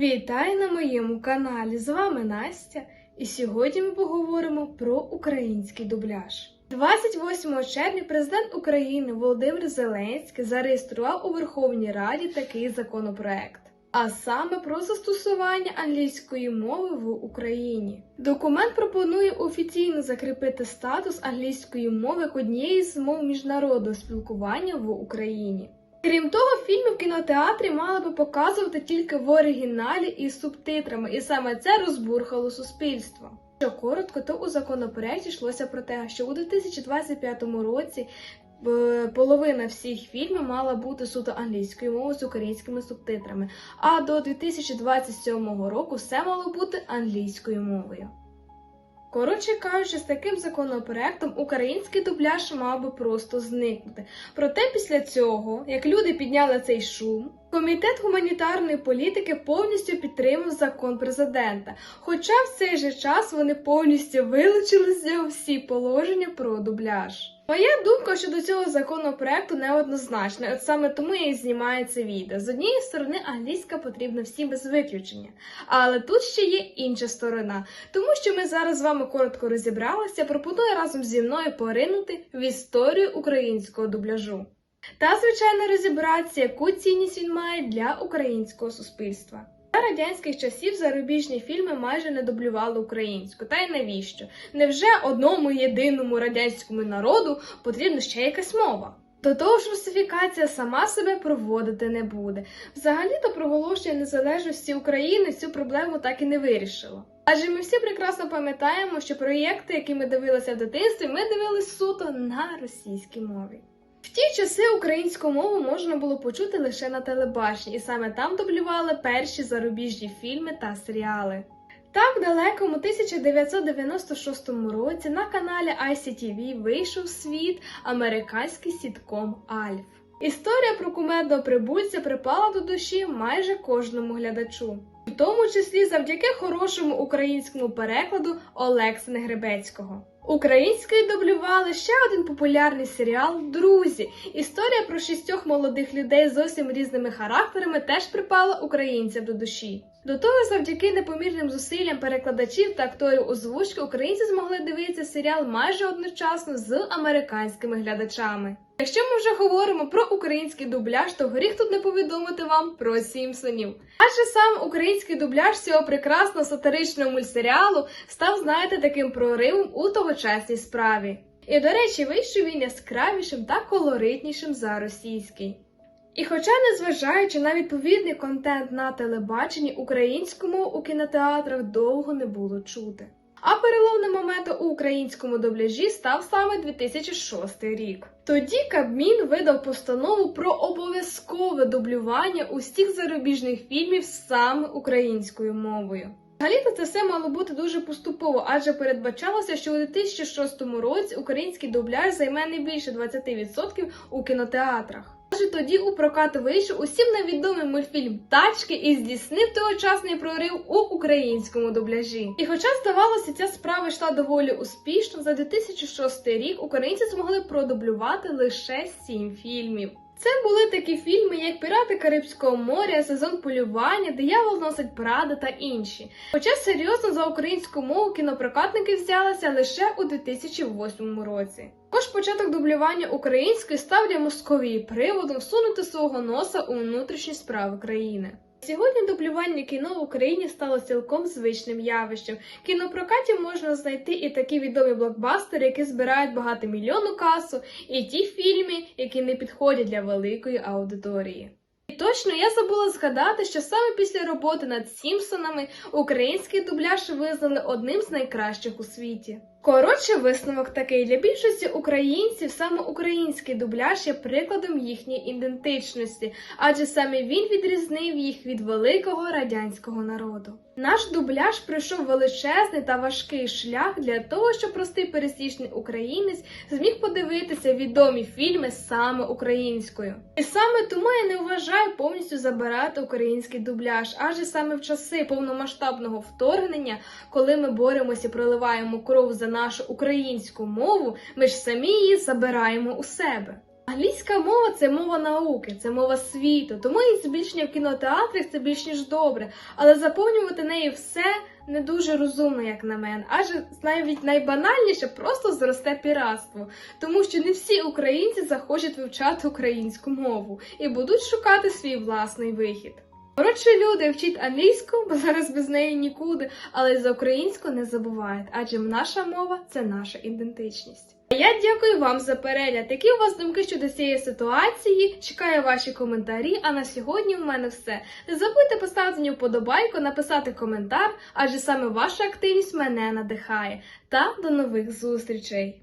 Вітаю на моєму каналі! З вами Настя, і сьогодні ми поговоримо про український дубляж. 28 червня президент України Володимир Зеленський зареєстрував у Верховній Раді такий законопроект. А саме про застосування англійської мови в Україні. Документ пропонує офіційно закріпити статус англійської мови як однієї з мов міжнародного спілкування в Україні. Крім того, фільми в кінотеатрі мали би показувати тільки в оригіналі і субтитрами, і саме це розбурхало суспільство. Що коротко, то у законопроекті йшлося про те, що у 2025 році е, половина всіх фільмів мала бути суто англійською мовою з українськими субтитрами, а до 2027 року все мало бути англійською мовою. Коротше кажучи, з таким законопроектом український дубляж мав би просто зникнути. Проте після цього, як люди підняли цей шум, комітет гуманітарної політики повністю підтримав закон президента. Хоча в цей же час вони повністю вилучили з нього всі положення про дубляж. Моя думка щодо цього законопроекту неоднозначна, от саме тому я і знімаю це відео. З однієї сторони, англійська потрібна всім без виключення, але тут ще є інша сторона. Тому що ми зараз з вами коротко розібралися, пропоную разом зі мною поринути в історію українського дубляжу. Та, звичайно, розібратися, яку цінність він має для українського суспільства. За радянських часів зарубіжні фільми майже не дублювали українську. Та й навіщо? Невже одному єдиному радянському народу потрібна ще якась мова? До того ж, русифікація сама себе проводити не буде. Взагалі-то проголошення незалежності України цю проблему так і не вирішило. Адже ми всі прекрасно пам'ятаємо, що проєкти, які ми дивилися в дитинстві, ми дивились суто на російській мові. В ті часи українську мову можна було почути лише на телебаченні, і саме там дублювали перші зарубіжні фільми та серіали. Так, далекому 1996 році на каналі ICTV вийшов світ американський сітком Альф. Історія про кумедного прибульця припала до душі майже кожному глядачу, в тому числі завдяки хорошому українському перекладу Олекси Негребецького. Українською дублювали ще один популярний серіал Друзі. Історія про шістьох молодих людей з зовсім різними характерами теж припала українцям до душі. До того, завдяки непомірним зусиллям перекладачів та акторів озвучки, українці змогли дивитися серіал майже одночасно з американськими глядачами. Якщо ми вже говоримо про український дубляж, то гріх тут не повідомити вам про Сімпсонів. Адже сам український дубляж цього прекрасного сатиричного мультсеріалу став, знаєте, таким проривом у тогочасній справі. І, до речі, вийшов він яскравішим та колоритнішим за російський. І хоча, незважаючи на відповідний контент на телебаченні, українську мову у кінотеатрах довго не було чути. А переломним моментом у українському дубляжі став саме 2006 рік. Тоді Кабмін видав постанову про обов'язкове дублювання усіх зарубіжних фільмів саме українською мовою. Взагалі-то це все мало бути дуже поступово, адже передбачалося, що у 2006 році український дубляж займе не більше 20% у кінотеатрах. Тоді у прокат вийшов усім невідомий мультфільм Тачки і здійснив тогочасний прорив у українському дубляжі. І хоча здавалося, ця справа йшла доволі успішно, за 2006 рік українці змогли продублювати лише 7 фільмів. Це були такі фільми, як Пірати Карибського моря, Сезон полювання, Диявол носить Прада та інші. Хоча серйозно за українську мову кінопрокатники взялися лише у 2008 році. Початок дублювання української став для Московії приводом всунути свого носа у внутрішні справи країни. Сьогодні дублювання кіно в Україні стало цілком звичним явищем. В кінопрокаті можна знайти і такі відомі блокбастери, які збирають багатомільйонну касу, і ті фільми, які не підходять для великої аудиторії. І точно я забула згадати, що саме після роботи над Сімпсонами український дубляж визнали одним з найкращих у світі. Коротше, висновок такий для більшості українців саме український дубляж є прикладом їхньої ідентичності, адже саме він відрізнив їх від великого радянського народу. Наш дубляж пройшов величезний та важкий шлях для того, щоб простий пересічний українець зміг подивитися відомі фільми саме українською. І саме тому я не вважаю повністю забирати український дубляж, адже саме в часи повномасштабного вторгнення, коли ми боремося і проливаємо кров за нашу українську мову, ми ж самі її забираємо у себе. Англійська мова це мова науки, це мова світу, тому її збільшення в кінотеатрах це більш ніж добре, але заповнювати нею все не дуже розумно, як на мене, адже навіть найбанальніше просто зросте піратство, тому що не всі українці захочуть вивчати українську мову і будуть шукати свій власний вихід. Коротше, люди, вчіть англійську, бо зараз без неї нікуди, але за українську не забувають, адже наша мова це наша ідентичність. А я дякую вам за перегляд. Які у вас думки щодо цієї ситуації? Чекаю ваші коментарі. А на сьогодні у мене все. Не забудьте поставити мені вподобайку, написати коментар, адже саме ваша активність мене надихає. Та до нових зустрічей!